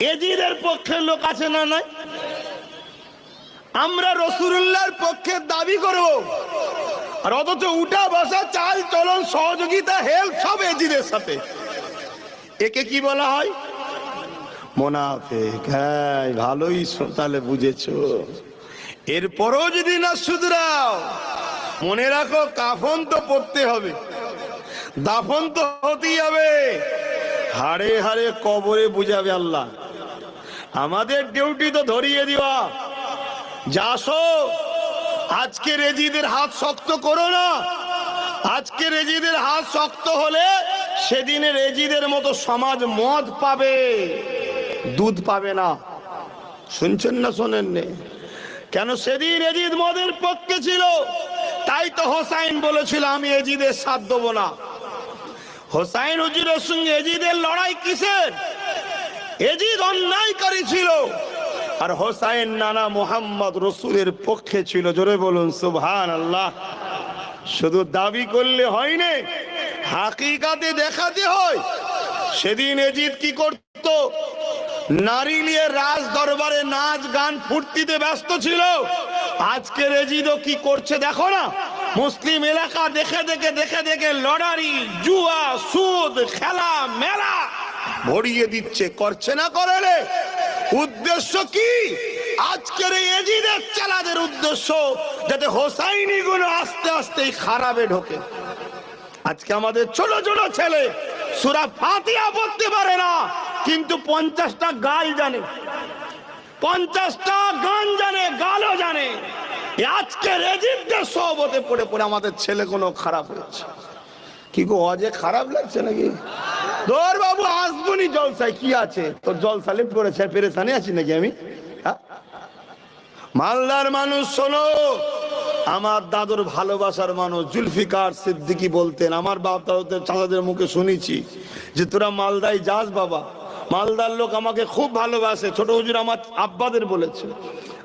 এজিদের পক্ষে লোক আছে না নাই? আমরা রসুল্লাহর পক্ষে দাবি করব। আর অথচ উঠা বসা, চাল চলন, সহযোগিতা, হেল্প সব এজিদের সাথে। একে কি বলা হয়? মোনাফেক। হ্যাঁ ভালোই তাহলে বুঝেছ। এরপরও যদি না শুধরাও, মনে রাখো, কাফন তো পড়তে হবে। দাফন তো হতেই হবে। হাড়ে হাড়ে কবরে বুঝাবে আল্লাহ। আমাদের ডিউটি তো ধরিয়ে দিবা যাসো আজকে রেজিদের হাত শক্ত করো না। আজকে রেজিদের হাত শক্ত হলে সেদিনে রেজিদের মতো সমাজ মদ পাবে, দুধ পাবে না। শুনছেন না শোনেন কেন সেদিন এজিদ মদের পক্ষে ছিল? তাই তো হোসাইন বলেছিল, আমি এজিদের সাথ দেবো না। হোসাইন হুজুরের সঙ্গে এজিদের লড়াই কিসের? এজিদ অন্যায়কারী ছিল। আর হোসাইন নানা মোহাম্মদ রসুলের পক্ষে ছিল। জোরে বলুন সুবহান আল্লাহ শুধু দাবি করলে হয়নি হাকিকাতে দেখাতে হয়। সেদিন এজিদ কি করত? নারী নিয়ে রাজ দরবারে নাচ গান ফুর্তিতে ব্যস্ত ছিল। আজকের এজিদও কি করছে দেখো না। মুসলিম এলাকা দেখে দেখে দেখে দেখে লড়ারি, জুয়া, সুদ, খেলা, মেলা। ভরিয়ে দিচ্ছে, করছে না করে রে উদ্দেশ্য কি? আজকের এই এজিদের চালাদের উদ্দেশ্য যাতে হোসাইনি গুলো আস্তে আস্তে খারাপে ঢোকে। আজকে আমাদের ছোট ছোট ছেলে সুরা ফাতিয়া পড়তে পারে না, কিন্তু পঞ্চাশটা গাল জানে। পঞ্চাশটা গান জানে, গালও জানে। আজকে রেজিদের সহবতে পড়ে পড়ে আমাদের ছেলে কোনো খারাপ হয়েছে। কি গো, অজে খারাপ লাগছে নাকি? তোর বাবু, আসবনি জলসায়, কি আছে? তোর জলসালে পড়েছে পেরেছানি আছি নাকি আমি? হ্যাঁ? মালদার মানুষ, শোনো। আমার দাদুর ভালোবাসার মানুষ, জুলফিকার সিদ্দিকি বলতেন, আমার বাপ দাদুদের চাচাদের মুখে শুনেছি যে তোরা মালদায় যাস বাবা। মালদার লোক আমাকে খুব ভালোবাসে। ছোট হুজুর আমার আব্বাদের বলেছে।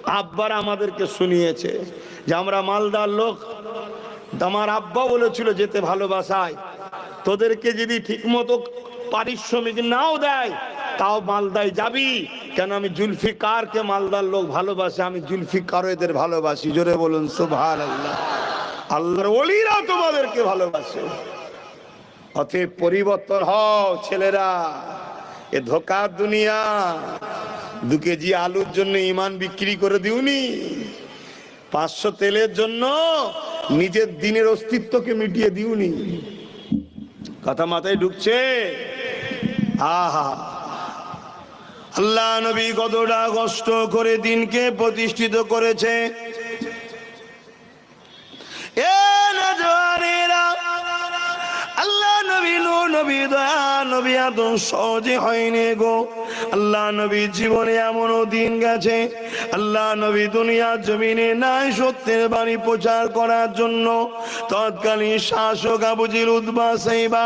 আব্বার আমাদেরকে শুনিয়েছে যে আমরা মালদার লোক। আমার আব্বা বলেছিল, যেতে ভালোবাসায়। তোদেরকে যদি ঠিকমতো পারিশ্রমিক নাও দেয়, তাও মালদায় যাবি। কেন আমি জুলফিকারকে মালদার লোক ভালোবাসে, আমি জুলফিকার এদের ভালোবাসি। জোরে বলুন সুবহান আল্লাহ আল্লাহর অলিরা তোমাদেরকে ভালোবাসে। অতএব পরিবর্তন হও, ছেলেরা। এ ধোকার দুনিয়া। দু কেজি আলুর জন্য ইমান বিক্রি করে দিউনি পাঁচশো তেলের জন্য নিজের দিনের অস্তিত্বকে মিটিয়ে দিউনি কথা মাথায় ঢুকছে? আহা। আল্লাহ নবী কতটা কষ্ট করে দিনকে প্রতিষ্ঠিত করেছে। আল্লাহ নবী নবী দয়া, নবী আদম সহজে হয়নি গো। আল্লাহ নবী জীবনে এমনও দিন গেছে। আল্লাহ নবী দুনিয়ার জমিনে নাই সত্যের বাণী প্রচার করার জন্য। তৎকালীন শাসক আবুজির উদ্বা সাইবা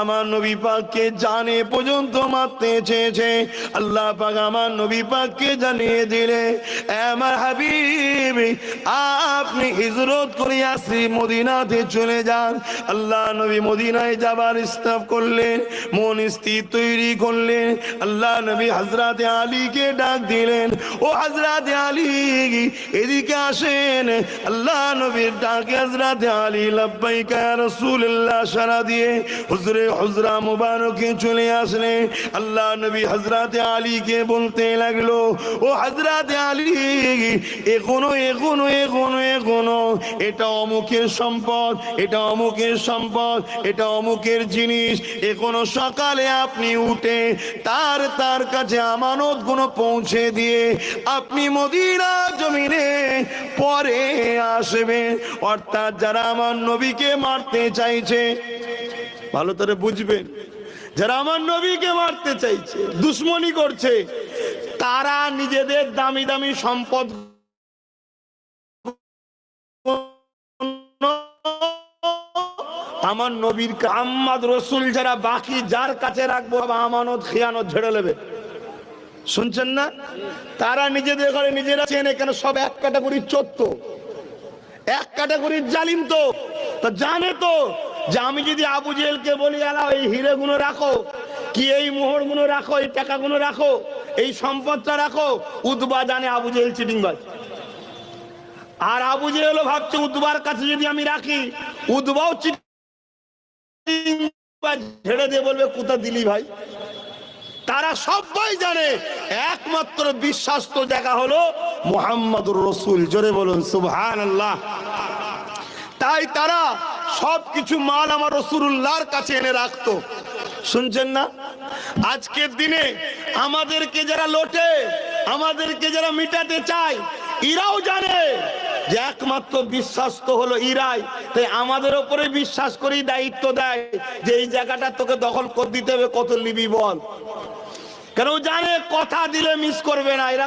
আমার নবী পাককে জানে পর্যন্ত মারতে চেয়েছে। আল্লাহ পাক আমার নবী পাককে জানিয়ে দিলে আমার হাবিব, আপনি হিজরত করে আসি মদিনাতে চলে যান। আল্লাহ নবী মদিনায় যাবার ইস্তাব করলেন, মন স্থির তৈরি করলেন। আল্লাহ নবী হজরত আলীকে ডাক দিলেন, ও হজরত আলী, এদিকে আসেন। আল্লাহ নবীর ডাকে হজরত আলী, লব্বাইকা রাসূলুল্লাহ সারা দিয়ে হুজরে হুজরা মুবারকে চলে আসলেন। আল্লাহ নবী হজরত আলীকে বলতে লাগল, ও হজরত আলী, এখনও এখনও এখনও এখনও, এটা অমুকের সম্পদ, এটা অমুকের সম্পদ, এটা অমুকের জিনিস, এখনও সকালে আপনি উঠে তার তার কাছে আমানতগুলো পৌঁছে দিয়ে আপনি মদিনা জমিনে পরে আসবে। অর্থাৎ যারা আমার নবীকে মারতে চাইছে, ভালো করে বুঝবেন, যারা আমার নবীকে মারতে চাইছে, দুশ্মনী করছে, তারা নিজেদের দামি দামি সম্পদ আমার নবীর কাম্মাদ রসুল যারা বাকি, যার কাছে রাখব আমানত, খিয়ানত ঝেড়ে নেবে। শুনছেন না? তারা নিজেদের ঘরে নিজেরা চেনে কেন সব এক ক্যাটাগরির চোদ্দ এক ক্যাটাগরির জালিম তো। তা জানে তো যে আমি যদি আবু জেলকে বলি আলা এই হিরে গুলো রাখো, কি এই মোহরগুলো রাখো, এই টাকা গুলো রাখো, এই সম্পদটা রাখো। উদ্বা জানে আবু জেহেল চিটিংবাজ। আর আবু জেহেলও ভাবছে উদ্বার কাছে যদি আমি রাখি উদ্বাও চিটিংবাজ ঝেড়ে দিয়ে বলবে, কোথা দিলি ভাই? তারা সবাই জানে, একমাত্র বিশ্বাস্ত জায়গা হলো মোহাম্মদুর রসুল। জোরে বলুন সুবহান আল্লাহ তাই তারা সবকিছু মাল আমার রসুল্লাহর কাছে এনে রাখতো। শুনছেন না? আজকের দিনে আমাদেরকে যারা লোটে, আমাদেরকে যারা মিটাতে চায় ইরাও জানে যে একমাত্র বিশ্বাস তো হলো ইরাই। তাই আমাদের ওপরে বিশ্বাস করেই দায়িত্ব দেয় যে এই জায়গাটা তোকে দখল করে দিতে হবে, কত লিবি বল কেন জানে, কথা দিলে মিস করবে না। এরা